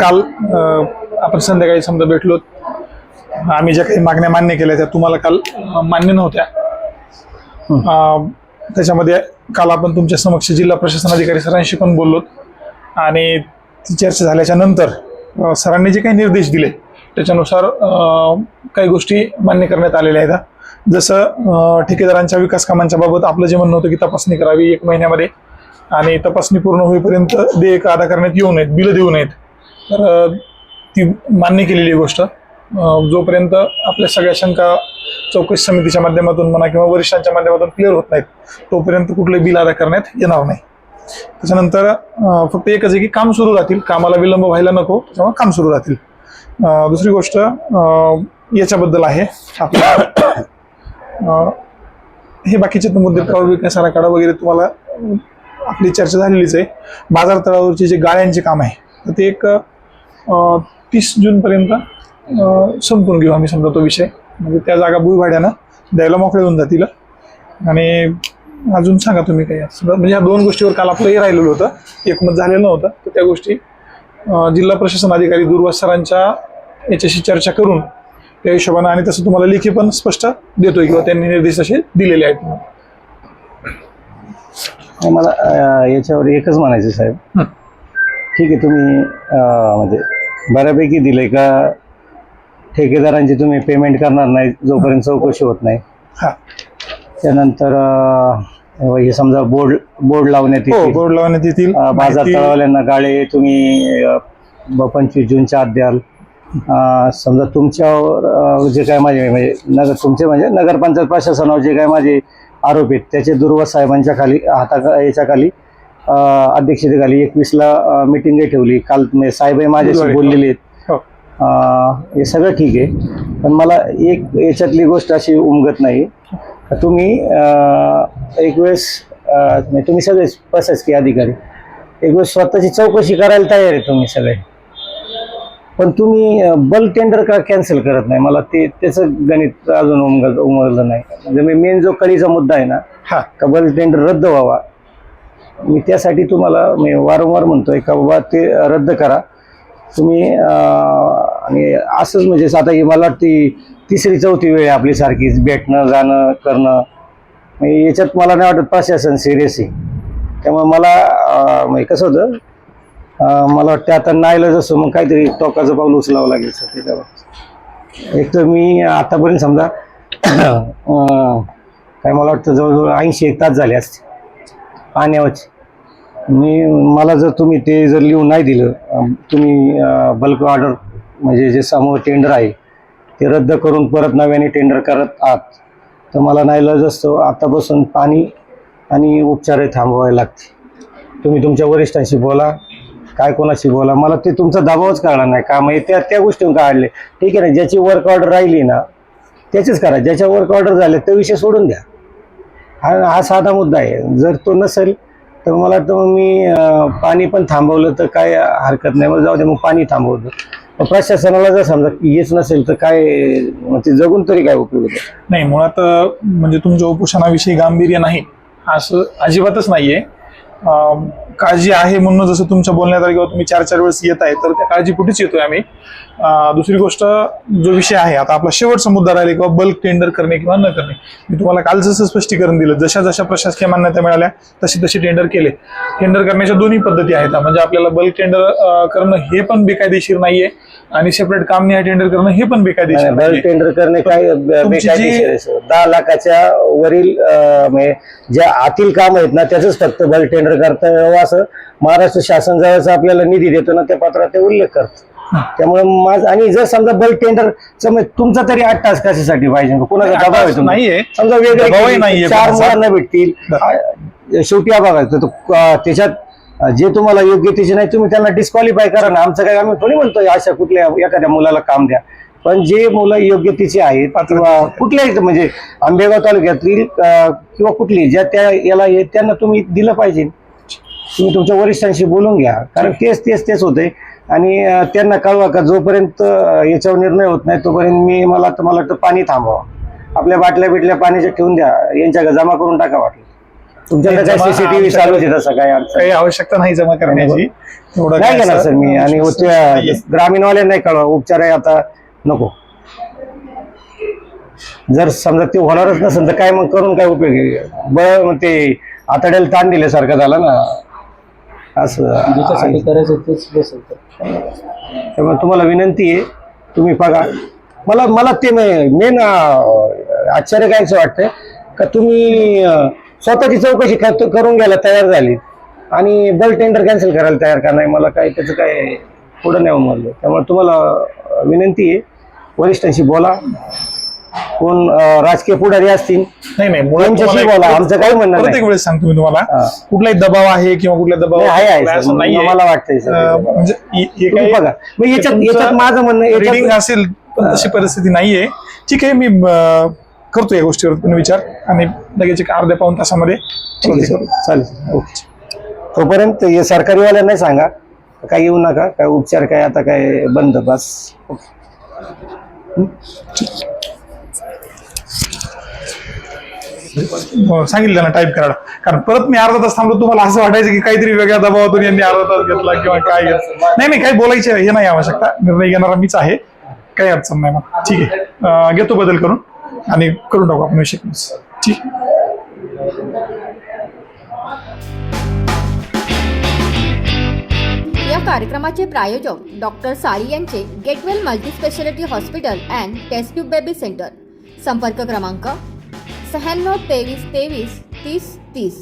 काल आपण संध्याकाळी समजा भेटलो. आम्ही ज्या काही मागण्या मान्य केल्या त्या तुम्हाला काल मान्य नव्हत्या. त्याच्यामध्ये काल आपण तुमच्या समक्ष जिल्हा प्रशासन अधिकारी सरांशी पण बोललो. आणि ती चर्चा झाल्याच्यानंतर सरांनी जे काही निर्देश दिले त्याच्यानुसार काही गोष्टी मान्य करण्यात आलेल्या आहेत. जसं ठेकेदारांच्या विकास कामांच्या बाबत आपलं जे म्हणणं होतं की तपासणी करावी एक महिन्यामध्ये आणि तपासणी पूर्ण होईपर्यंत देयक अदा करण्यात येऊ नयेत बिलं देऊ नयेत. तर ती मान्य केलेली गोष्ट. जोपर्यंत आपल्या सगळ्या शंका चौकशी समितीच्या माध्यमातून म्हणा किंवा वरिष्ठांच्या माध्यमातून क्लिअर होत नाहीत तोपर्यंत कुठलंही बिल अदा करण्यात येणार नाही. त्याच्यानंतर फक्त एकच आहे की काम सुरू राहतील. कामाला विलंब व्हायला नको त्याच्यामुळे काम सुरू राहतील. दुसरी गोष्ट याच्याबद्दल आहे. आपल्या हे बाकीचे मुद्दे प्रभाव विकास आराखडा वगैरे तुम्हाला आपली चर्चा झालेलीच आहे. बाजार तळावरचे जे गाळ्यांचे काम आहे तर ते एक तीस जूनपर्यंत संपून घेऊ आम्ही समजा तो विषय. म्हणजे त्या जागा भुईभाड्यानं द्यायला मोकळे होऊन जातील. आणि अजून सांगा तुम्ही काही. म्हणजे ह्या दोन गोष्टीवर काल आपलं हे राहिलेलं होतं. एकमत झालेलं नव्हतं. तर त्या गोष्टी जिल्हा प्रशासन अधिकारी दुर्वास सरांच्या याच्याशी चर्चा करून त्या हिशोबानं आणि तसं तुम्हाला लेखी पण स्पष्ट देतोय किंवा त्यांनी निर्देश असे दिलेले आहेत. नाही, मला अं, याच्यावर एकच म्हणायचं साहेब. हं. ठीक आहे तुम्ही अं, म्हणजे बऱ्यापैकी दिले का? ठेकेदारांची तुम्ही पेमेंट करणार नाही जोपर्यंत चौकशी होत नाही. हा. त्यानंतर अं, हे समजा बोर्ड बोर्ड लावण्यात हो येतील. बोर्ड लावण्यात येतील. अं, बाजार माहिती- तळावाल्यांना गाळे तुम्ही अं, ब- पंचवीस जूनच्या आत द्याल. अं, समजा तुमच्यावर अं, जे काय माझे म्हणजे नगर तुमचे म्हणजे नगरपंचायत प्रशासनावर जे काय माझे आरोप आहेत त्याचे दुर्वास साहेबांच्या खाली हाता याच्या खाली अं, अध्यक्षतेखाली एकवीसला मिटिंग ठेवली. काल साहेबही माझ्याशी. बोललेले आहेत. हो. हे सगळं ठीक आहे. पण मला एक याच्यातली गोष्ट अशी उमगत नाही. तुम्ही एक वेळेस तुम्ही सगळे प्रशासकीय अधिकारी. एक वेळेस स्वतःची चौकशी करायला तयार आहे तुम्ही सगळे. पण तुम्ही बल्क टेंडर का कॅन्सल करत नाही? मला ते त्याचं गणित अजून उमगलं नाही. म्हणजे मेन जो कळीचा मुद्दा आहे ना हा. का बल्क टेंडर रद्द व्हावा मी त्यासाठी तुम्हाला मी वारंवार म्हणतोय का बाबा ते रद्द करा. तुम्ही आणि असंच म्हणजे आता ही मला वाटते तिसरी चौथी वेळ आहे आपली सारखीच भेटणं जाणं करणं. म्हणजे याच्यात मला नाही वाटत प्रशासन सिरियस आहे. त्यामुळे मला म्हणजे कसं होतं मला वाटतं आता नाहीलं जसं मग काहीतरी टोकाचं पाऊल उचलावं लागेल सर त्याच्यावर. एक तर मी आतापर्यंत समजा काय मला वाटतं जवळजवळ ऐंशी एक तास झाले असते पाण्यावरचे. मी मला जर तुम्ही ते जर लिहून नाही दिलं तुम्ही बल्क ऑर्डर म्हणजे जे समोर टेंडर आहे ते रद्द करून परत नव्याने टेंडर करत आहात. तर मला नाईलाज असतो आतापासून पाणी आणि उपचारही थांबवावे लागते तुम्ही तुमच्या वरिष्ठांशी बोला. काय कोणाशी बोला? मला ते तुमचा दबावच कळणार नाही. काम आहे त्या त्या गोष्टी काढले. ठीक आहे ना? ज्याची वर्क ऑर्डर राहिली ना त्याचीच करा. ज्याच्या वर्क ऑर्डर झाल्या ते विषय सोडून द्या. हा हा साधा मुद्दा आहे. जर तो नसेल तर मला तर मग मी पाणी पण थांबवलं तर काय हरकत नाही. मग जाऊ दे मग पाणी थांबवलं प्रशासनाला जर समजा येच नसेल तर काय ते जगून तरी काय उपयोग होतो नाही मुळात म्हणजे तुमच्या उपोषणाविषयी गांभीर्य नाही असं अजिबातच नाहीये. काळजी आहे म्हणून जसं तुमच्या बोलण्यात आलं किंवा तुम्ही चार चार वेळेस येत आहे तर त्या काळजी कुठेच येतोय आम्ही. दुसरी गोष्ट जो विषय आहे आता आपला शेवटचा मुद्दा राहिला किंवा बल्क टेंडर करणे किंवा न करणे मी तुम्हाला काल जसं स्पष्टीकरण दिलं जशा जशा प्रशासकीय मान्यता मिळाल्या तशी तशी टेंडर केले. टेंडर करण्याच्या दोन्ही पद्धती आहेत म्हणजे आपल्याला बल्क टेंडर करणं हे पण बेकायदेशीर नाहीये आणि सेपरेट काम नाही टेंडर करणं हे पण बेकायदेशीर बल्क टेंडर करणे काय बेकायदेशीर. दहा लाखाच्या वरील म्हणजे ज्या आतील काम आहेत ना त्याच फक्त बल्क टेंडर करता यावं असं महाराष्ट्र शासन जवळचा आपल्याला निधी देतो ना त्या पत्रात ते उल्लेख करत. त्यामुळे माझ आणि जर समजा बल्क टेंडर तुमचा तरी आठ तास कशासाठी पाहिजे? कोणाचा नाही, दबाव तुमचा? नाहीये. समजा वेगळे चार कोणाचा. मुलांना भेटतील. शेवटी हा बघा त्याच्यात जे तुम्हाला योग्य त्याचे नाही तुम्ही त्यांना डिस्क्वालिफाय करा ना. आमचं काय आम्ही थोडी म्हणतोय अशा कुठल्या एखाद्या मुलाला काम द्या. पण जे मुलं योग्य तिचे आहेत किंवा कुठल्याही म्हणजे आंबेगाव तालुक्यातील किंवा कुठली ज्या त्या याला त्यांना तुम्ही दिलं पाहिजे. तुम्ही तुमच्या वरिष्ठांशी बोलून घ्या. कारण तेच तेच तेच होते आणि त्यांना कळवा का जोपर्यंत याच्यावर निर्णय होत नाही तोपर्यंत मी मला तर मला वाटतं पाणी थांबवा. आपल्या बाटल्या बिटल्या पाण्याच्या ठेवून द्या. यांच्या जमा करून टाका वाटलं तुमच्याकडे काय सीसीटीव्ही चालू तसं काय काही आवश्यकता नाही जमा करण्याची. नाही काय घेणार सर मी. आणि. ग्रामीणवाल्या नाही कळवा. उपचार आहे आता. नको. जर समजा ते होणारच नसेल तर काय मग करून काय उपयोग बळ मग ते आतड्याला ताण दिल्यासारखं झालं ना. असं ज्याच्यासाठी करायचं तेच त्यामुळे तुम्हाला विनंती आहे तुम्ही बघा. मला मला ते मेन आश्चर्य कायचं वाटतंय का तुम्ही अं, स्वतःची चौकशी कर- करून घ्यायला तयार झाली आणि बल टेंडर कॅन्सल करायला तयार का नाही मला काय त्याचं काय पुढं नाही उमरलं. त्यामुळे तुम्हाला अं, विनंती आहे वरिष्ठांशी बोला. कोण राजकीय पुढारी असतील? नाही नाही तुम्हाला बोला, आमचं काही म्हणणं परत नाही. एक वेळेस सांगतो मी तुम्हाला. कुठलाही दबाव आहे किंवा कुठल्या दबाव आहे. मला वाटतंय, म्हणजे बघा. मग याच्यात तुमचं याच्यात माझं म्हणणं रिडिंग असेल पण तशी परिस्थिती नाहीये. ठीक आहे मी करतो या गोष्टीवर पण विचार आणि लगेच एक अर्ध्या पाऊन तासामध्ये चालेल ओके. तोपर्यंत हे सरकारीवाल्यांना नाही सांगा. काय येऊ नका. काय उपचार काय आता काय बंद बस. हो, हो, सांगितलं ना टाईप करायला. कारण परत मी अर्धा तास थांबलो तुम्हाला असं वाटायचं की काहीतरी वेगळ्या दबावातून यांनी अर्धा तास घेतला किंवा काय घेतलं नाही नाही काही बोलायचे हे नाही आवश्यकता. निर्णय घेणारा मीच आहे. काही अडचण नाही मग ठीक आहे. घेतो बदल करून आणि करून टाकू आपण विषय. ठीक. या कार्यक्रमाचे प्रायोजक डॉक्टर साळी यांचे Getwell multispeciality hospital and test tube baby centre. संपर्क क्रमांक शहाण्णव तेवीस तेवीस तीस तीस